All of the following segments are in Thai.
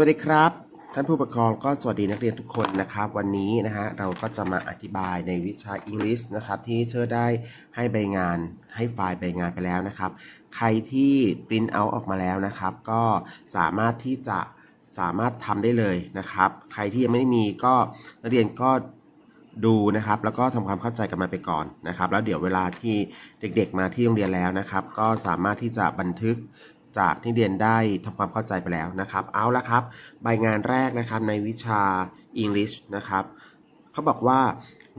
วัสดีครับ ท่านผู้ปกครองก็สวัสดีนักเรียนทุกคนนะครับ วันนี้นะฮะเราก็จะมาอธิบายในวิชา English นะครับที่เชอร์ได้ให้ใบงานให้ไฟล์ใบงานไปแล้วนะครับ ใครที่ปริ้นเอาออกมาแล้วนะครับ ก็สามารถที่จะสามารถทำได้เลยนะครับ ใครที่ยังไม่มีก็นักเรียนก็ดูนะครับแล้วก็ทำความเข้าใจกันมาไปก่อนนะครับ แล้วเดี๋ยวเวลาที่เด็กๆมาที่โรงเรียนแล้วนะครับ ก็สามารถที่จะบันทึก จากที่เรียนได้ทำความเข้าใจไปแล้วนะครับ เอาละครับ ใบงานแรกนะครับในวิชา English นะครับเขาบอกว่า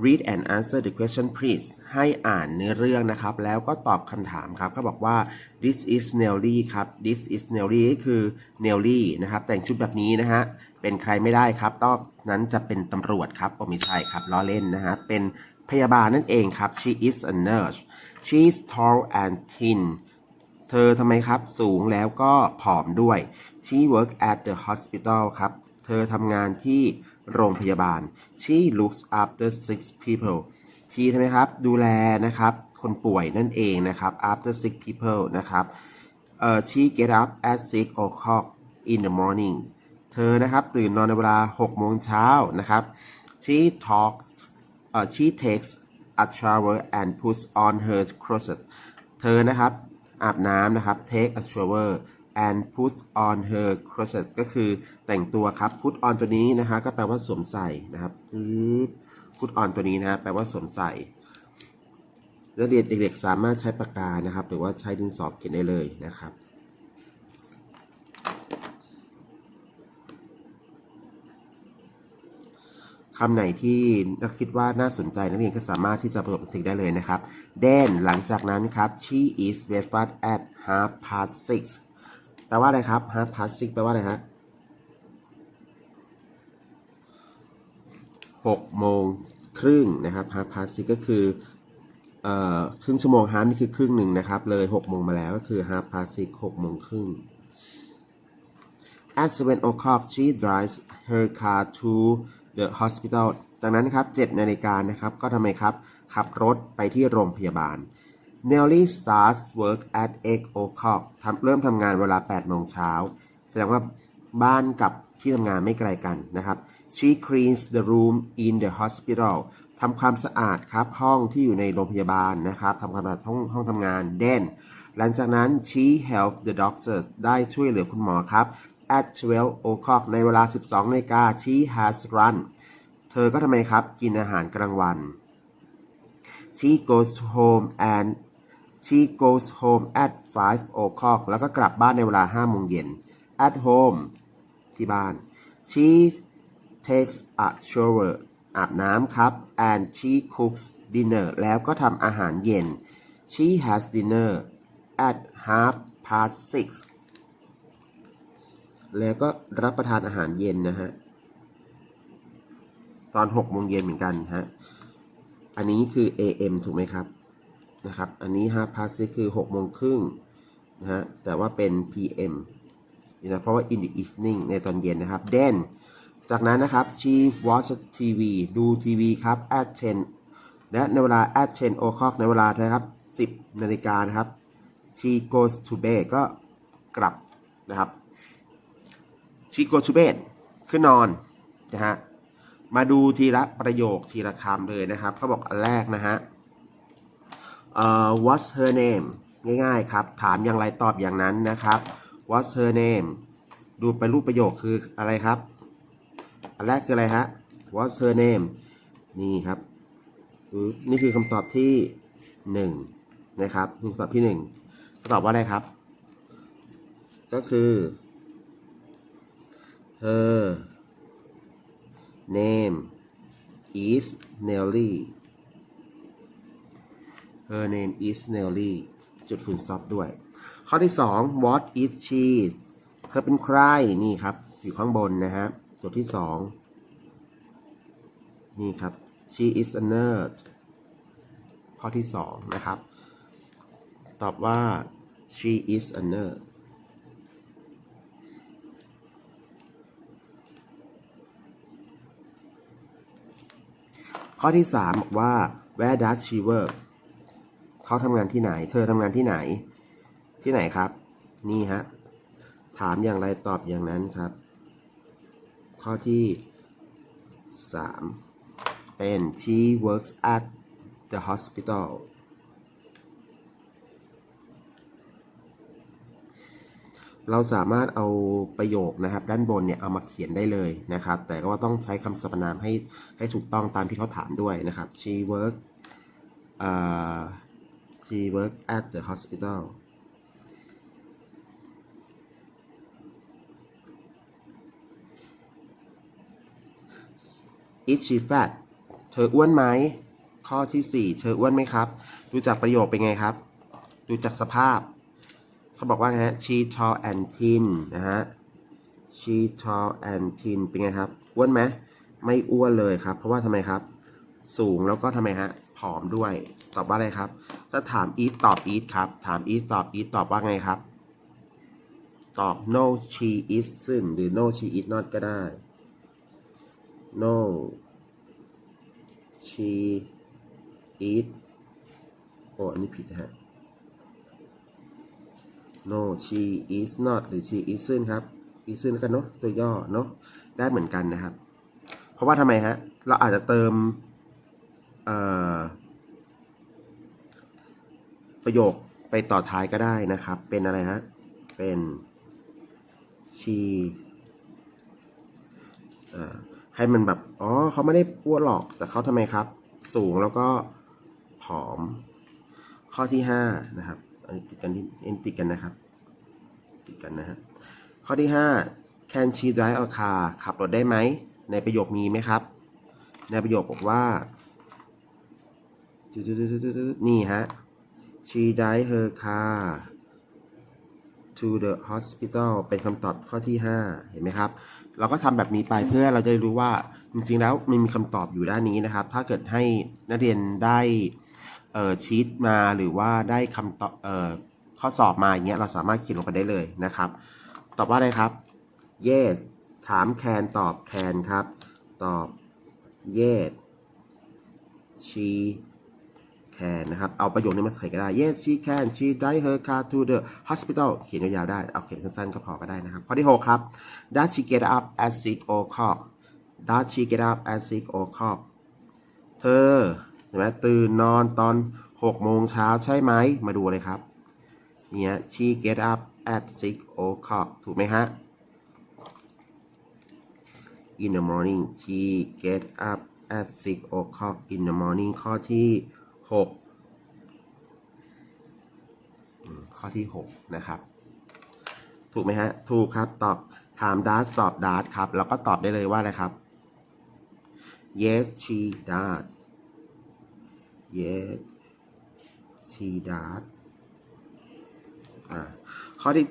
read and answer the question please ให้อ่านเนื้อเรื่องนะครับ แล้วก็ตอบคำถามครับเขาบอกว่า this is Nelly ครับ this is Nelly ก็คือ Nelly นะครับ แต่งชุดแบบนี้นะฮะ เป็นใครไม่ได้ครับต้องนั้นจะเป็นตำรวจครับผมไม่ใช่ครับ ล้อเล่นนะฮะ เป็นพยาบาลนั่นเองครับ she is a nurse she is tall and thin เธอทำไมครับ สูงแล้วก็ผอมด้วย she work at the hospital ครับ เธอทำงานที่โรงพยาบาล she looks after sick people she ทำไมครับ ดูแลนะครับ คนป่วยนั่นเองนะครับ after sick people นะครับเอ่อ she get up at six o'clock in the morning เธอนะครับ ตื่นนอนในเวลา6โมงเช้านะครับ she talks เอ่อ she takes a shower and puts on her clothes เธอนะครับ อาบน้ำนะครับ take a shower and put on her clothes ก็คือแต่งตัวครับ put on ตัวนี้นะฮะก็แปลว่าสวมใส่นะครับ put on ตัวนี้นะฮะแปลว่าสวมใส่นักเรียนเด็กๆสามารถใช้ปากกานะครับ หรือว่าใช้ดินสอบเขียนได้เลยนะครับ คำไหนที่นักคิดว่าน่าสนใจนักเรียนก็สามารถที่จะประกอบบันทึกได้เลยนะครับ then หลังจากนั้นครับ she is breakfast at half past six แปลว่าอะไรครับ half past six แปลว่าอะไรฮะหกโมงครึ่งนะครับ half past six ก็คือเอ่อครึ่งชั่วโมง half นี่คือครึ่งหนึ่งนะครับ เลยหกโมงมาแล้วก็คือ half past six หกโมงครึ่ง At 7 o'clock she drives her car to the hospital จากนั้นครับ7นาฬิกานะครับ ก็ทำไมครับ ขับรถไปที่โรงพยาบาล Nelly starts work at 8 o'clock ทำเริ่มทำงานเวลา8โมงเช้าแสดงว่าบ้านกับที่ทำงานไม่ไกลกันนะครับ She cleans the room in the hospital ทำความสะอาดครับห้องที่อยู่ในโรงพยาบาลนะครับทำความสะอาดห้องห้องทำงาน Then หลังจากนั้น she helped the doctor ได้ช่วยเหลือคุณหมอครับ at 12 o'clock ในเวลา 12นาฬิกา she has run เธอก็ทำไมครับ กินอาหารกลางวัน she goes home and she goes home at 5 o'clock แล้วก็กลับบ้านในเวลา5โมงเย็น at home ที่บ้าน she takes a shower อาบน้ำครับ and she cooks dinner แล้วก็ทำอาหารเย็น she has dinner at half past six แล้วก็รับประทานอาหารเย็นนะฮะ ตอน6โมงเย็นเหมือนกันฮะ อันนี้คือ AM ถูกไหมครับ นะครับ อันนี้ half past คือ6โมงครึ่งนะฮะ แต่ว่าเป็น PM นะเพราะว่า in the evening ในตอนเย็นนะครับ then จากนั้นนะครับ she watch TV ดูทีวีครับ at 10และในเวลา at 10 o'clock ในเวลานะครับ 10นาฬิกานะครับ she goes to bed ก็กลับนะครับ she goes to bed ขึ้นนอนนะฮะมาดูทีละประโยคทีละคำเลยนะครับเขาบอกอันแรกนะฮะเอ่อ what's her name ง่ายๆครับ ถามอย่างไรตอบอย่างนั้นนะครับ what's her name ดูไปรูปประโยคคืออะไรครับ อันแรกคืออะไรฮะ what's her name นี่ครับนี่คือคำตอบที่หนึ่งนะครับคำตอบที่หนึ่งตอบว่าอะไรครับ ก็คือ her name is Nelly her name is Nelly จุดฟุ้สซอปด้วย ข้อที่ 2 what is she เธอเป็นใคร นี่ครับ อยู่ข้างบนนะฮะตัวที่ 2 นี่ครับ she is a nerd ข้อที่ 2 นะครับ ตอบว่า she is a nerd ข้อที่สามบอกว่า where does she work เขาทำงานที่ไหน เธอทำงานที่ไหน ที่ไหนครับ นี่ฮะ ถามอย่างไรตอบอย่างนั้นครับ ข้อที่ 3 เป็น she works at the hospital เราสามารถเอาประโยคนะครับ ด้านบนเนี่ยเอามาเขียนได้เลยนะครับ แต่ก็ต้องใช้คำสรรพนามให้ให้ถูกต้องตามที่เขาถามด้วยนะครับ she work อ่า she work at the hospital is she fat เธออ้วนไหม ข้อที่ 4 เธออ้วนไหมครับ ดูจากประโยคเป็นไงครับ ดูจากสภาพ เขาบอกว่าไงฮะ she tall and thin นะฮะ she tall and thin เป็นไงครับอ้วนไหมไม่อ้วนเลยครับ เพราะว่าทำไมครับ สูงแล้วก็ทำไมฮะผอมด้วย ตอบว่าอะไรครับ ถ้าถาม is ตอบ is ครับ ถาม is ตอบ is ตอบว่าไงครับ ตอบ no she isn't หรือ no she is not ก็ได้ no she is โอ้อันนี้ผิดฮะ no she is not หรือ she isn't ครับ isn't กันเนาะตัวย่อเนาะได้เหมือนกันนะครับ เพราะว่าทำไมฮะ เราอาจจะเติมประโยคไปต่อท้ายก็ได้นะครับ เป็นอะไรฮะ เป็น she ให้มันแบบ อ๋อ เขาไม่ได้อ้วนหรอก แต่เขาทำไมครับ สูงแล้วก็ผอม ข้อที่ 5 นะครับ อันนี้ติดกันเอ็นติดกันนะครับ ติดกันนะฮะข้อที่ 5 can she drive a car ขับรถได้ไหม ในประโยคมีไหมครับ ในประโยคบอกว่านี่ฮะ she drive her car to the hospital เป็นคำตอบข้อที่ 5 เห็นไหมครับ เราก็ทำแบบนี้ไปเพื่อเราจะรู้ว่าจริงๆแล้วมันมีคำตอบอยู่ด้านนี้นะครับ ถ้าเกิดให้นักเรียนได้ เอ่อชีตมาหรือว่าได้คำตอบเอ่อข้อสอบมาอย่างเงี้ยเราสามารถเขียนลงไปได้เลยนะครับตอบว่าอะไรครับ yes ถามแคนตอบแคนครับ ตอบ yes she can นะครับ เอาประโยคนี้มาใส่ก็ได้ yes she can she drive her car to the hospital เขียนยาวๆได้ เอาเขียนสั้นๆก็พอก็ได้นะครับ ข้อที่ 6 ครับ does she get up at six o'clock does she get up at six o'clock เธอ เห็นไหมตื่นนอนตอน6โมงเช้าใช่ไหม มาดูเลยครับเนี่ย she get up at six o'clock ถูกไหมฮะ in the morning she get up at six o'clock in the morning ข้อที่หกข้อที่หกนะครับ ถูกไหมฮะ ถูกครับ ตอบถาม does ตอบ does ครับ แล้วก็ตอบได้เลยว่าอะไรครับ yes she does yes she does อ่าข้อที่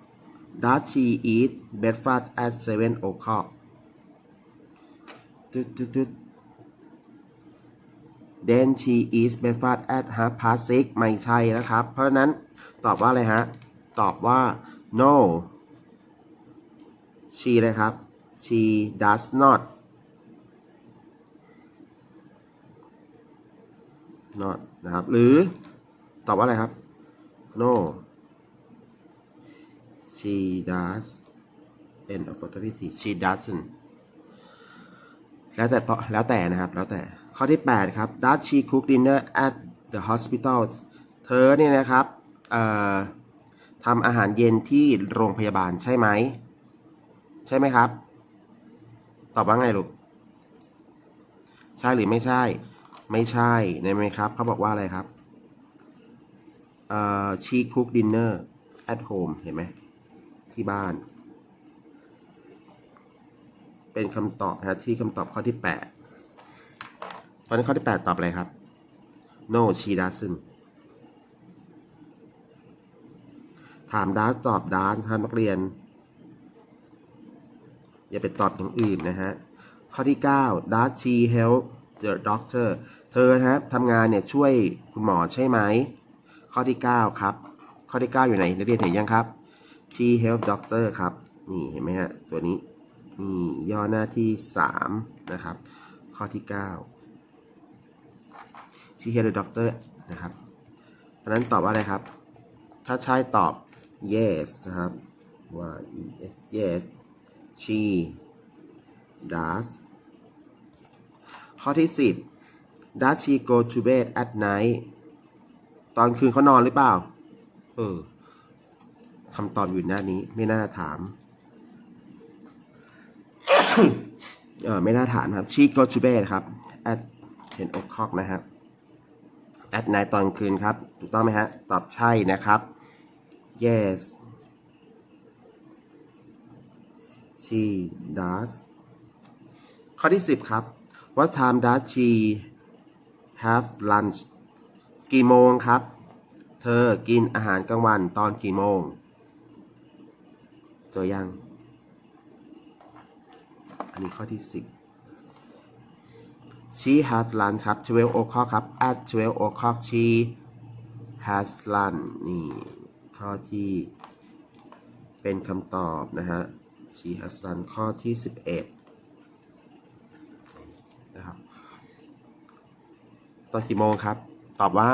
7 does she eat breakfast at seven o'clock จุดจุดจุด then she eats breakfast at half past six ไม่ใช่นะครับ เพราะฉะนั้นตอบว่าอะไรฮะ ตอบว่า no she เลยครับ she does not not นะครับ หรือตอบว่าอะไรครับ no she does end of authority she doesn't แล้วแต่แล้วแต่นะครับ แล้วแต่ ข้อที่ 8 ครับ Does she cook dinner at the hospital เธอเนี่ยนะครับทำอาหารเย็นที่โรงพยาบาลใช่ไหม ใช่ไหมครับ ตอบว่าไงลูก ใช่หรือไม่ใช่ ไม่ใช่ใช่ไหมครับเขาบอกว่าอะไรครับเอ่อ she cook dinner at home เห็นไหมที่บ้าน เป็นคำตอบนะที่คำตอบข้อที่8เพราะฉะนั้ข้อที่ 8 ตอบอะไรครับ no she doesn't ถาม does ตอบ does ครับนักเรียน อย่าไปตอบอย่างอื่นนะฮะ ข้อที่ 9 does she help the doctor เธอนะครับทำงานเนี่ยช่วยคุณหมอใช่ไหม ข้อที่ 9 ครับ ข้อที่ 9 อยู่ไหนนักเรียนเห็นยังครับ she help doctor ครับ นี่เห็นไหมฮะ ตัวนี้ นี่ ย่อหน้าที่ 3 นะครับ ข้อที่ 9 she help doctor นะครับเพราะนั้นตอบว่าอะไรครับ ถ้าใช่ตอบ yes นะครับว่า yes yes she does ข้อที่ 10 does she go to bed at night ตอนคืนเขานอนหรือเปล่า เออคำตอบอยู่หน้านี้ไม่น่าถาม เออไม่น่าถามครับ she go to bed ครับ at 10 o'clock นะครับ at night ตอนคืนครับ ถูกต้องไหมฮะ ตอบใช่นะครับ yes she does ข้อที่ 10 ครับ what time does she have lunch กี่โมงครับ เธอกินอาหารกลางวันตอนกี่โมงเจอยัง อันนี้ข้อที่10 she has lunch ครับ 12 o'clock ครับ at 12 o'clock she has lunch นี่ ข้อที่เป็นคำตอบนะฮะ she has lunch ข้อที่11นะครั ตอนกี่โมงครับ ตอบว่า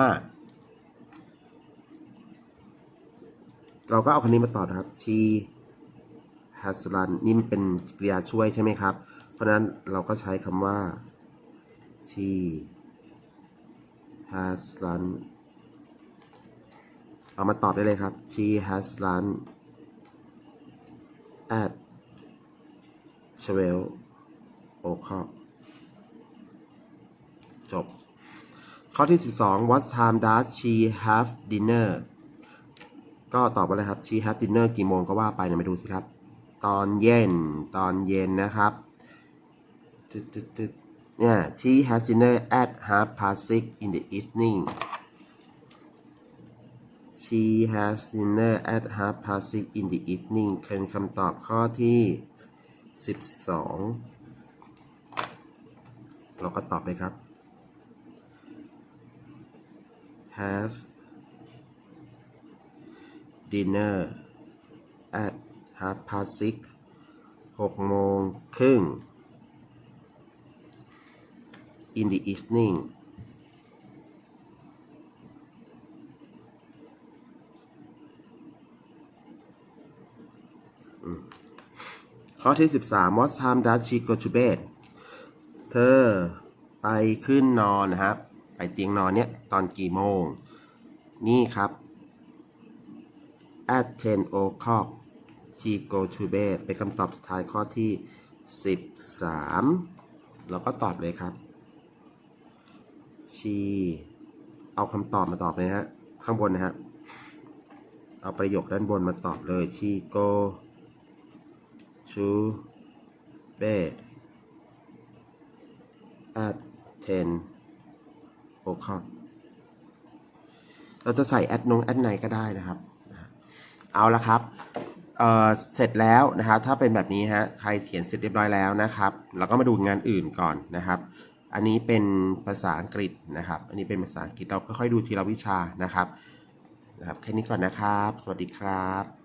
เราก็เอาคนนี้มาตอบนะครับ she has run นี่มันเป็นกริยาช่วยใช่ไหมครับ เพราะฉะนั้นเราก็ใช้คำว่า she has run เอามาตอบได้เลยครับ she has run at 12 o'clock จบ ข้อที่ 12 what time does she have dinner ก็ตอบมาเลยครับ she have dinner กี่โมงก็ว่าไปเนี่ยมาดูสิครับ ตอนเย็น ตอนเย็นนะครับเนี่ย she has dinner at half past six in the evening she has dinner at half past six in the evening คือคำตอบข้อที่ 12 เราก็ตอบเลยครับ has dinner at half past six หกโมงครึ่ง in the evening ข้อที่ 13 what time does she go to bed เธอไปขึ้นนอนนะครับ ไปเตียงนอนเนี่ยตอนกี่โมง นี่ครับ at 10 o'clock she go to bed เป็นคำตอบสุดท้ายข้อที่ 13 เราก็ตอบเลยครับ she เอาคำตอบมาตอบเลยฮะ ข้างบนนะฮะ เอาประโยคด้านบนมาตอบเลย she go to bed at 10 o'clock เราจะใส่แอดนงแอดไหนก็ได้นะครับ เอาละครับเเสร็จแล้วนะครับ ถ้าเป็นแบบนี้ฮะ ใครเขียนเสร็จเรียบร้อยแล้วนะครับ เราก็มาดูงานอื่นก่อนนะครับ อันนี้เป็นภาษาอังกฤษนะครับ อันนี้เป็นภาษาอังกฤษเราค่อยๆดูทีละวิชานะครับ นะครับ แค่นี้ก่อนนะครับ สวัสดีครับ